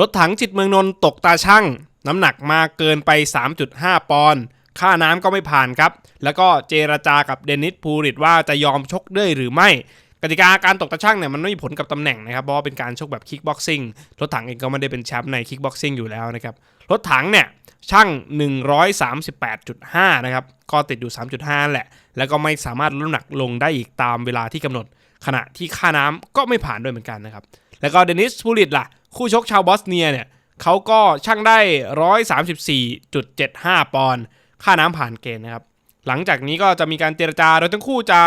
รถถังจิตเมืองนนท์ตกตาช่างน้ำหนักมาเกินไป 3.5 ปอนด์ค่าน้ำก็ไม่ผ่านครับ แล้วก็เจรจากับเดนิสพูริตว่าจะยอมชกด้วยหรือไม่ กติกาการตกตาช่างเนี่ยมันไม่มีผลกับตำแหน่งนะครับ เพราะว่าเป็นการชกแบบคิกบ็อกซิ่งรถถังเองก็ไม่ได้เป็นแชมป์ในคิกบ็อกซิ่งอยู่แล้วนะครับ รถถังเนี่ยช่าง 138.5 นะครับ ก็ติดอยู่ 3.5 แหละ แล้วก็ไม่สามารถลดน้ำหนักลงได้อีกตามเวลาที่กำหนด ขณะที่ค่าน้ำก็ไม่ผ่านด้วยเหมือนกันนะครับ แล้วก็เดนิสพูลิตล่ะ คู่ชกชาวบอสเนียเนี่ยเขาก็ช่างได้ 134.75 ปอนด์ค่าน้ำผ่านเกณฑ์นะครับ หลังจากนี้ก็จะมีการเจรจาโดยทั้งคู่จะ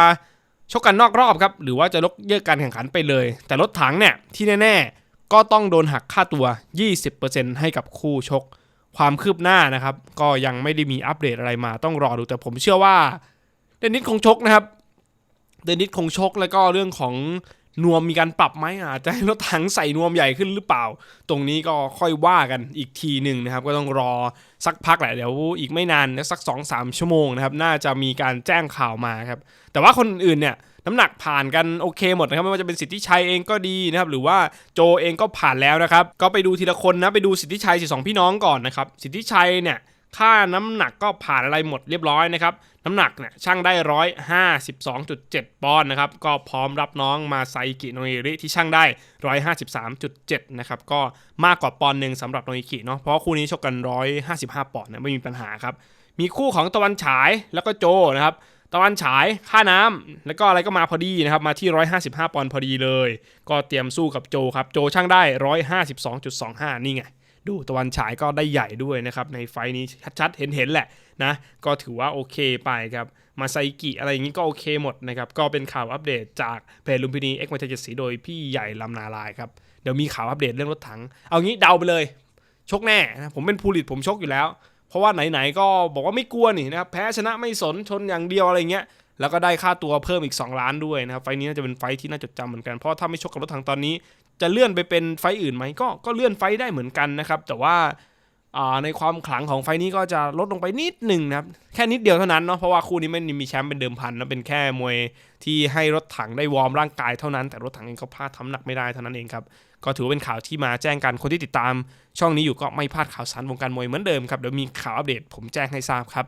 ชกกันนอกรอบครับ หรือว่าจะลดเลิกการแข่งขันไปเลย แต่รถถังเนี่ยที่แน่ๆ ก็ต้องโดนหักค่าตัว 20%ให้กับคู่ชก ความคืบหน้านะครับ ก็ยังไม่ได้มีอัปเดตอะไรมาต้องรอดูแต่ผมเชื่อว่าเดนิสคงชกนะครับ เดนิสคงชกแล้วก็เรื่องของ นวมมีการปรับไหมอาจจะให้รถถังใส่นวมใหญ่ขึ้นหรือเปล่า ตรงนี้ก็ค่อยว่ากันอีกทีหนึ่งนะครับ ก็ต้องรอสักพักแหละเดี๋ยวอีกไม่นานสัก 2-3 ชั่วโมงนะครับ น่าจะมีการแจ้งข่าวมาครับ แต่ว่าคนอื่นเนี่ยน้ำหนักผ่านกันโอเคหมดนะครับไม่ว่าจะเป็นสิทธิชัยเองก็ดีนะครับหรือว่าโจเองก็ผ่านแล้วนะครับ ก็ไปดูทีละคนนะไปดูสิทธิชัยสิสองพี่น้องก่อนนะครับสิทธิชัยเนี่ย ค่าน้ำหนักก็ผ่านอะไรหมดเรียบร้อยนะครับ น้ำหนักเนี่ยช่างได้ร้อยห้าสิบสองจุดเจ็ดปอนด์นะครับ ก็พร้อมรับน้องมาไซกิโนเอริที่ช่างได้ร้อยห้าสิบสามจุดเจ็ดนะครับ ก็มากกว่าปอนด์หนึ่งสำหรับโนอิกิเนาะ เพราะคู่นี้ชกกันร้อยห้าสิบห้าปอนด์นะไม่มีปัญหาครับ มีคู่ของตะวันฉายแล้วก็โจนะครับ ตะวันฉายค่าน้ำแล้วก็อะไรก็มาพอดีนะครับ มาที่ 155 ปอนด์พอดีเลย ก็เตรียมสู้กับโจครับ โจช่างได้ 152.25 นี่ไง ดูตะวันฉายก็ได้ใหญ่ด้วยนะครับ ในไฟนี้ชัดๆ เห็นๆ แหละนะ ก็ถือว่าโอเคไปครับ มาไซกิอะไรอย่างนี้ก็โอเคหมดนะครับ ก็เป็นข่าวอัปเดตจากเพจลุมพินีเอ็กซ์มาเทจสีโดยพี่ใหญ่ลำนาลายครับ เดี๋ยวมีข่าวอัปเดตเรื่องรถถัง เอางี้เดาไปเลย ชกแน่นะผมเป็นภูริตผมชกอยู่แล้ว เพราะว่าไหนๆก็บอกว่าไม่กลัวนี่นะครับแพ้ชนะไม่สนชนอย่างเดียวอะไรเงี้ยแล้วก็ได้ค่าตัวเพิ่มอีก 2 ล้านด้วยนะครับ ไฟนี้น่าจะเป็นไฟที่น่าจดจำเหมือนกัน เพราะถ้าไม่ชกกับรถถังตอนนี้ จะเลื่อนไปเป็นไฟอื่นไหมก็ก็เลื่อนไฟได้เหมือนกันนะครับ แต่ว่าในความขลังของไฟนี้ก็จะลดลงไปนิดหนึ่งนะครับ แค่นิดเดียวเท่านั้นเนาะเพราะว่าคู่นี้ไม่มีแชมป์เป็นเดิมพันนะเป็นแค่มวยที่ให้รถถังได้วอร์มร่างกายเท่านั้นแต่รถถังเองก็พลาดทำหนักไม่ได้เท่านั้นเองครับก็ถือว่าเป็นข่าวที่มาแจ้งกันคนที่ติดตาม ช่องนี้อยู่ก็ไม่พลาดข่าวสารวงการมวยเหมือนเดิมครับเดี๋ยวมีข่าวอัปเดตผมแจ้งให้ทราบครับ